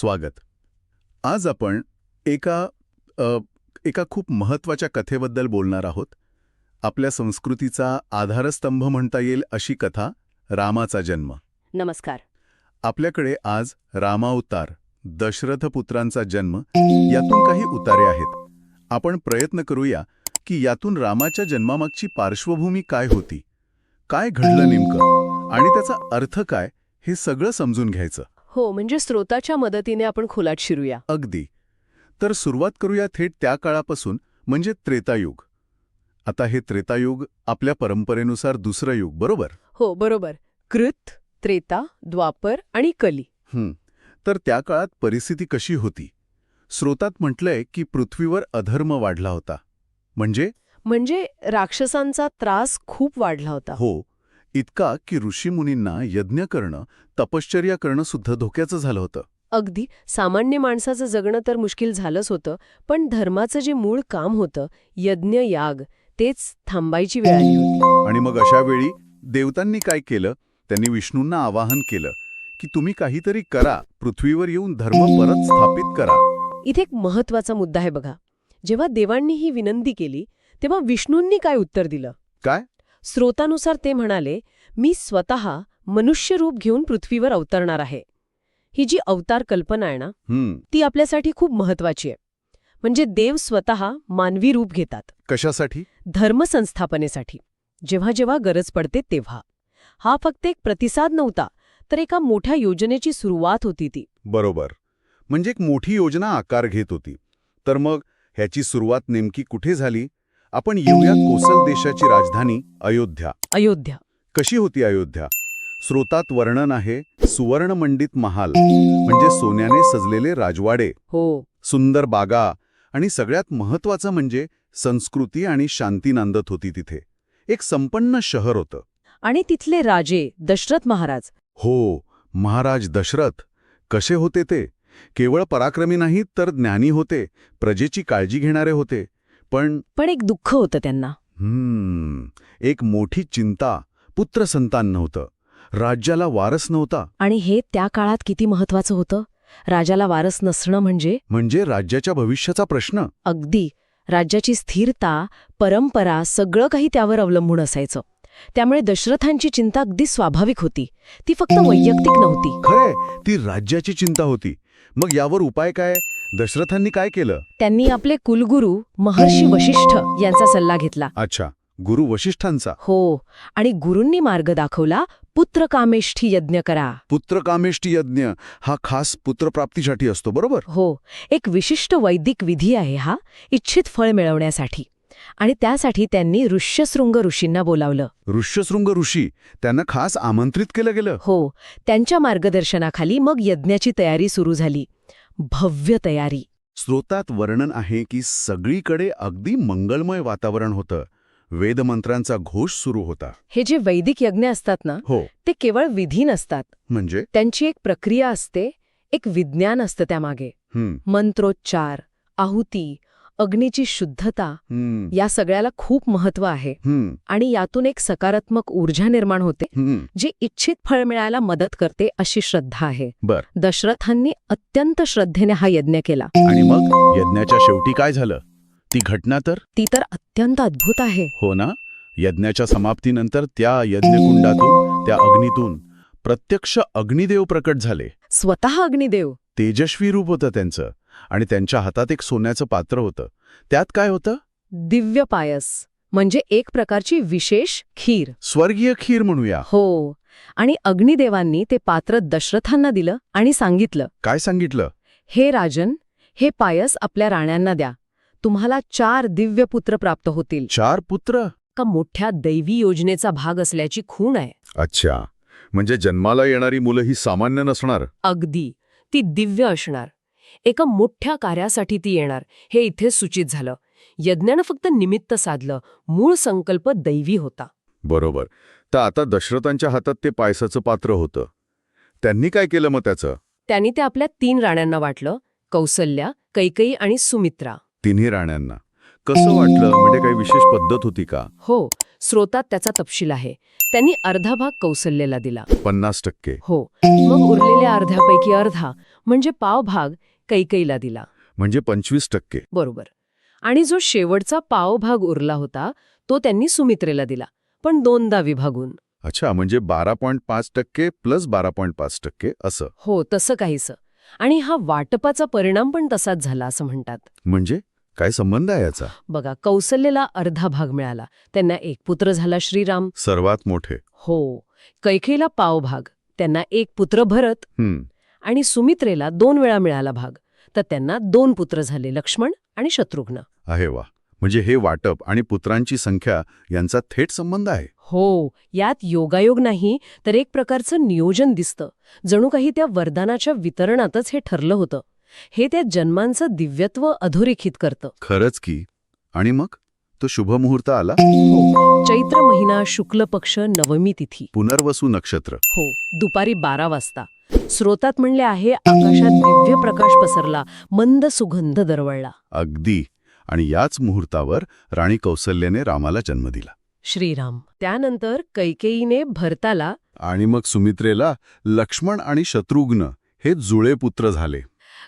स्वागत. आज आपण एका अ, एका खूप महत्त्वाच्या कथेबद्दल बोलणार आहोत. आपल्या संस्कृतीचा आधारस्तंभ म्हणता येईल अशी कथा रामाचा जन्म. नमस्कार. आपल्याकडे आज रामावतार दशरथ पुत्रांचा जन्म यातून काही उतारे आहेत. आपण प्रयत्न करूया की यातून रामाच्या जन्मामागची पार्श्वभूमी काय होती? काय घडलं नेमकं? आणि त्याचा अर्थ काय? हे सगळं समजून घ्यायचं. हो म्हणजे स्रोताच्या मदतीने आपण खोलात शिरूया. अगदी. तर सुरुवात करूया थेट त्या काळापासून म्हणजे त्रेतायुग. आता हे त्रेतायुग आपल्या परंपरेनुसार दुसरं युग बरोबर? हो बरोबर. कृत त्रेता द्वापर आणि कली. तर त्या काळात परिस्थिती कशी होती? स्रोतात म्हटलंय की पृथ्वीवर अधर्म वाढला होता. म्हणजे? म्हणजे राक्षसांचा त्रास खूप वाढला होता. हो. इतका की ऋषीमुनींना यज्ञ करणं तपश्चर्या करणं सुद्धा धोक्याचं झालं होतं. अगदी सामान्य माणसाचं जगणं तर मुश्किल झालंच होतं पण धर्माचं जे मूळ काम होतं यज्ञ याग तेच थांबायची वेळ आली होती. आणि मग अशा वेळी देवतांनी काय केलं? त्यांनी विष्णूंना आवाहन केलं की तुम्ही काहीतरी करा पृथ्वीवर येऊन धर्म परत स्थापित करा. इथे एक महत्त्वाचा मुद्दा आहे बघा. जेव्हा देवांनी ही विनंती केली तेव्हा विष्णूंनी काय उत्तर दिलं? काय? स्रोतानुसार ते म्हणाले मी स्वतः मनुष्य रूप घेऊन पृथ्वीवर अवतरणार आहे. ही जी अवतार कल्पना आहे ना ती आपल्यासाठी खूप महत्वाची आहे. म्हणजे देव स्वतः मानवी रूप घेतात. कशासाठी? धर्मसंस्थापनेसाठी जेव्हा जेव्हा गरज पडते तेव्हा. हा फक्त एक प्रतिसाद नव्हता तर एका मोठ्या योजनेची सुरुवात होती ती. बरोबर. म्हणजे एक मोठी योजना आकार घेत होती. तर मग ह्याची सुरुवात नेमकी कुठे झाली? आपण येऊयात कोसल देशाची राजधानी अयोध्या. अयोध्या. कशी होती अयोध्या? स्रोतात वर्णन आहे सुवर्णमंडित महाल म्हणजे सोन्याने सजलेले राजवाडे. हो. सुंदर बागा आणि सगळ्यात महत्वाचं म्हणजे संस्कृती आणि शांती नांदत होती तिथे. एक संपन्न शहर होतं. आणि तिथले राजे दशरथ महाराज. हो महाराज दशरथ. कसे होते ते? केवळ पराक्रमी नाहीत तर ज्ञानी होते प्रजेची काळजी घेणारे होते. पण पण एक दुःख होतं त्यांना. हम्म. एक मोठी चिंता पुत्रसंतान नव्हतं. राज्याला वारस नव्हता. आणि हे त्या काळात किती महत्वाचं होतं? राजाला वारस नसणं म्हणजे? म्हणजे राज्याच्या भविष्याचा प्रश्न. अगदी. राज्याची स्थिरता परंपरा सगळं काही त्यावर अवलंबून असायचं. त्यामुळे दशरथांची चिंता अगदी स्वाभाविक होती. ती फक्त वैयक्तिक नव्हती. खरंय. ती राज्याची चिंता होती. मग यावर उपाय काय? दशरथांनी काय केलं? त्यांनी आपले कुलगुरू महर्षी वशिष्ठ यांचा सल्ला घेतला. अच्छा गुरु वशिष्ठांचा? हो आणि गुरूंनी मार्ग दाखवला पुत्रकामेष्ठी यज्ञ करा. पुत्रकामेष्टी यज्ञ हा खास पुत्रप्राप्तीसाठी असतो बरोबर? हो एक विशिष्ट वैदिक विधी आहे हा इच्छित फळ मिळवण्यासाठी. आणि त्यासाठी त्यांनी ऋष्यशृंग ऋषींना बोलावलं. ऋष्यशृंग ऋषी त्यांना खास आमंत्रित केलं गेलं? हो त्यांच्या मार्गदर्शनाखाली मग यज्ञाची तयारी सुरू झाली. भव्य तयारी. स्रोतात वर्णन आहे की सगळीकडे अगदी मंगलमय वातावरण होतं. वेदमंत्रांचा घोष सुरू होता. हे जे वैदिक यज्ञ असतात ना हो. ते केवळ विधी नसतात. म्हणजे? त्यांची एक प्रक्रिया असते एक विज्ञान असतं त्यामागे. मंत्रोच्चार आहुती अग्नीची शुद्धता या सगळ्याला खूप महत्त्व आहे. आणि यातून एक सकारात्मक ऊर्जा निर्माण होते. जी इच्छित फळ मिळायला मदत करते अशी श्रद्धा आहे. बर. दशरथांनी अत्यंत श्रद्धेने हा यज्ञ केला. आणि मग यज्ञाच्या शेवटी काय झालं? ती घटना तर? ती तर अत्यंत अद्भुत आहे. हो ना? यज्ञाच्या समाप्तीनंतर त्या यज्ञकुंडातून त्या अग्नीतून प्रत्यक्ष अग्निदेव प्रकट झाले. स्वतः अग्निदेव. तेजस्वी रूप होतं त्यांचं. आणि त्यांच्या हातात एक सोन्याचं पात्र होतं. त्यात काय होतं? दिव्य पायस म्हणजे एक प्रकारची विशेष खीर. स्वर्गीय खीर म्हणूया. हो आणि अग्निदेवांनी ते पात्र दशरथांना दिलं आणि सांगितलं काय सांगितलं? हे राजन हे पायस आपल्या राण्यांना द्या. तुम्हाला चार दिव्य पुत्र प्राप्त होतील. चार पुत्र? का मोठ्या दैवी योजनेचा भाग असल्याची खूण आहे. अच्छा. म्हणजे जन्माला येणारी मुलं ही सामान्य नसणार? अगदी. ती दिव्य असणार. एका मोठ्या कार्यासाठी ती येणार हे इथे सूचित झालं. यज्ञानं फक्त निमित्त साधलं मूळ संकल्प दैवी होता. बरोबर. तर आता दशरथांच्या हातात ते पायसाचं पात्र होतं. त्यांनी काय केलं मग त्याचं? त्यांनी ते आपल्या तीन राण्यांना वाटलं कौसल्या कैकई आणि सुमित्रा. तिन्ही राण्यांना. कसं वाटलं? म्हणजे काही विशेष पद्धत होती का? हो स्रोतात त्याचा तपशील आहे. त्यांनी अर्धा भाग कौसल्येला दिला. पन्नास टक्के. हो मग उरलेल्या अर्ध्यापैकी अर्धा म्हणजे पाव भाग कैकईला दिला. म्हणजे पंचवीस टक्के. बरोबर. आणि जो शेवटचा पाव भाग उरला होता तो त्यांनी सुमित्रेला दिला. पण दोनदा विभागून. अच्छा म्हणजे बारा पॉईंट पाच टक्के प्लस बारा पॉईंट पाच टक्के असं. हो तसं काहीसं. आणि हा वाटपाचा परिणाम पण तसाच झाला असं म्हणतात. म्हणजे? काय संबंध आहे याचा? बघा कौसल्येला अर्धा भाग मिळाला. त्यांना एक पुत्र झाला श्रीराम. सर्वात मोठे. हो. कैकेला पाव भाग त्यांना एक पुत्र भरत. आणि सुमित्रेला दोन वेळा मिळाला भाग. तर त्यांना दोन पुत्र झाले लक्ष्मण आणि शत्रुघ्न. आहे वा. म्हणजे हे वाटप आणि पुत्रांची संख्या यांचा थेट संबंध आहे. हो यात योगायोग नाही तर एक प्रकारचं नियोजन दिसतं. जणू काही त्या वरदानाच्या वितरणातच हे ठरलं होतं. हे त्या जन्मांचं दिव्यत्व अधोरेखित करतं. खरंच की. आणि मग? तो शुभमुहूर्त आला? हो. चैत्र महिना शुक्ल पक्ष नवमी तिथी. पुनर्वसू नक्षत्र. हो दुपारी बारा वाजता. स्रोतात म्हणले आहे आकाशात दिव्य प्रकाश पसरला मंद सुगंध दरवळला. अगदी. आणि याच मुहूर्तावर राणी कौसल्यने रामाला जन्म दिला. श्रीराम. त्यानंतर कैकेयीने भरताला आणि मग सुमित्रेला लक्ष्मण आणि शत्रुघ्न हे जुळे पुत्र झाले.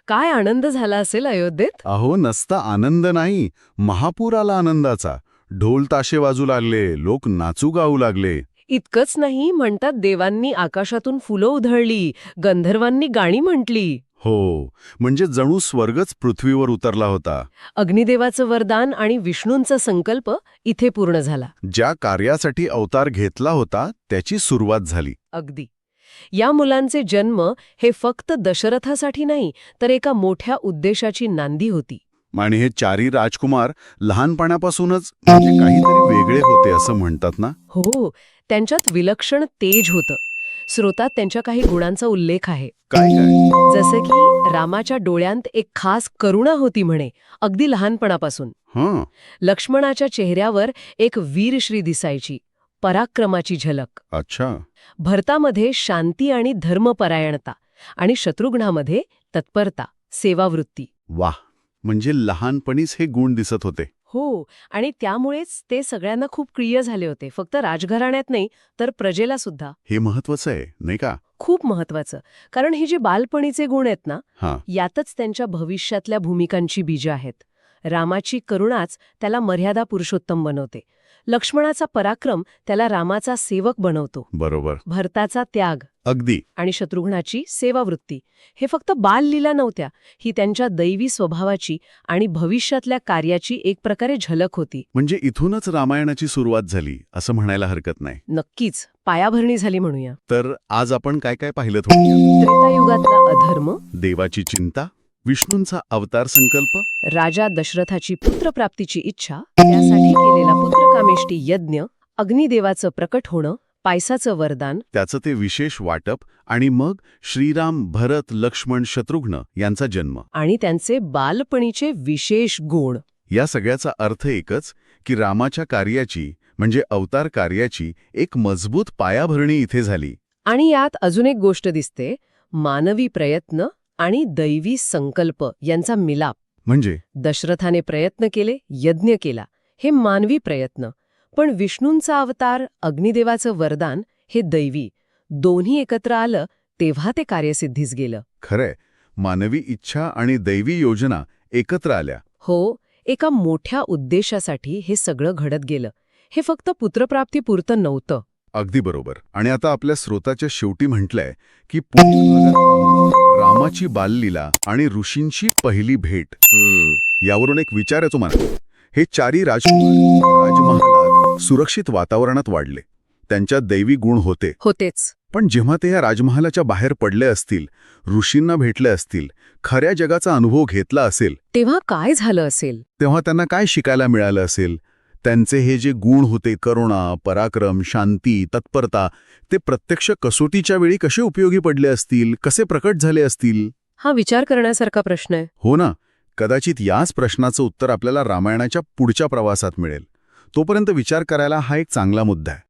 काय आनंद झाला असेल अयोध्येत? अहो नसता आनंद नाही महापूर आला आनंदाचा. ढोल ताशे वाजू लागले लोक नाचू गाऊ लागले. इतकंच नाही म्हणतात देवांनी आकाशातून फुलं उधळली गंधर्वांनी गाणी म्हटली. हो म्हणजे जणू स्वर्गच पृथ्वीवर उतरला होता. अग्निदेवाचं वरदान आणि विष्णूंचा संकल्प इथे पूर्ण झाला. ज्या कार्यासाठी अवतार घेतला होता त्याची सुरुवात झाली. अगदी. या मुलांचे जन्म हे फक्त दशरथासाठी नाही तर एका मोठ्या उद्देशाची नांदी होती. आणि हे चारी राजकुमार लहानपणापासूनच म्हणजे काहीतरी वेगळे होते असं म्हणतात ना? हो त्यांच्यात विलक्षण तेज होतं. स्रोतात त्यांच्या काही गुणांचा उल्लेख आहे. काय काय? जसं की रामाच्या डोळ्यांत एक खास करुणा होती म्हणे अगदी लहानपणापासून. हं. लक्ष्मणाच्या चेहऱ्यावर एक वीरश्री दिसायची पराक्रमाची झलक. अच्छा. भरतामध्ये शांती आणि धर्मपरायणता आणि शत्रुघ्नामध्ये तत्परता सेवावृत्ती. वाह! म्हणजे लहानपणीच हे गुण दिसत होते. हो आणि त्यामुळेच ते सगळ्यांना खूप प्रिय झाले होते. फक्त राजघराण्यात नाही तर प्रजेला सुद्धा. हे महत्वाचं आहे नाही का? खूप महत्वाचं कारण हे जे बालपणीचे गुण आहेत ना हां. यातच त्यांच्या भविष्यातल्या भूमिकांची बीजं आहेत. रामाची करुणाच त्याला मर्यादा पुरुषोत्तम बनवते. लक्ष्मणाचा पराक्रम त्याला रामाचा सेवक बनवतो. बरोबर. भरताचा त्याग. अगदी. आणि शत्रुघ्नाची सेवावृत्ती. हे फक्त बाललीला नव्हत्या ही त्यांच्या दैवी स्वभावाची आणि भविष्यातल्या कार्याची एक प्रकारे झलक होती. म्हणजे इथूनच रामायणाची सुरुवात झाली असं म्हणायला हरकत नाही. नक्कीच पायाभरणी झाली म्हणूया. तर आज आपण काय काय पाहिलं त्रेतायुगातला अधर्म. देवाची चिंता विष्णूंचा अवतार संकल्प? राजा दशरथाची पुत्रप्राप्तीची इच्छा त्यासाठी केलेला पुत्रकामेष्टी यज्ञ अग्निदेवाचं प्रकट होणं पायसाचं वरदान. त्याचं ते विशेष वाटप आणि मग श्रीराम भरत लक्ष्मण शत्रुघ्न यांचा जन्म. आणि त्यांचे बालपणीचे विशेष गुण. या सगळ्याचा अर्थ एकच की रामाच्या कार्याची म्हणजे अवतार कार्याची एक मजबूत पायाभरणी इथे झाली. आणि यात अजून एक गोष्ट दिसते मानवी प्रयत्न आणि दैवी संकल्प यांचा मिलाप. म्हणजे? दशरथाने प्रयत्न केले यज्ञ केला हे मानवी प्रयत्न. पण विष्णूंचा अवतार अग्निदेवाचं वरदान हे दैवी. दोन्ही एकत्र आलं तेव्हा ते कार्यसिद्धीस गेलं. खरंय. मानवी इच्छा आणि दैवी योजना एकत्र आल्या. हो एका मोठ्या उद्देशासाठी हे सगळं घडत गेलं. हे फक्त पुत्रप्राप्तीपुरतं नव्हतं. अगदी बरोबर. आणि आता आपल्या स्रोताच्या शेवटी म्हटलंय की रामाची बाललीला आणि ऋषींची पहिली भेट. यावरून एक विचार येतो मला हे चारी राजकुमार राजमहालात सुरक्षित वातावरणात वाढले. त्यांच्यात दैवी गुण होते. होतेच. पण जेव्हा ते या राजमहालाच्या बाहेर पडले असतील ऋषींना भेटले असतील खऱ्या जगाचा अनुभव घेतला असेल तेव्हा काय झालं असेल? तेव्हा त्यांना काय शिकायला मिळालं असेल? त्यांचे हे जे गुण होते करुणा पराक्रम शांती तत्परता ते प्रत्यक्ष कसोटीच्या वेळी कसे उपयोगी पडले असतील? कसे प्रकट झाले असतील? हा विचार करण्यासारखा प्रश्न आहे. हो ना. कदाचित याच प्रश्नाचं उत्तर आपल्याला रामायणाच्या पुढच्या प्रवासात मिळेल. तोपर्यंत विचार करायला हा एक चांगला मुद्दा आहे.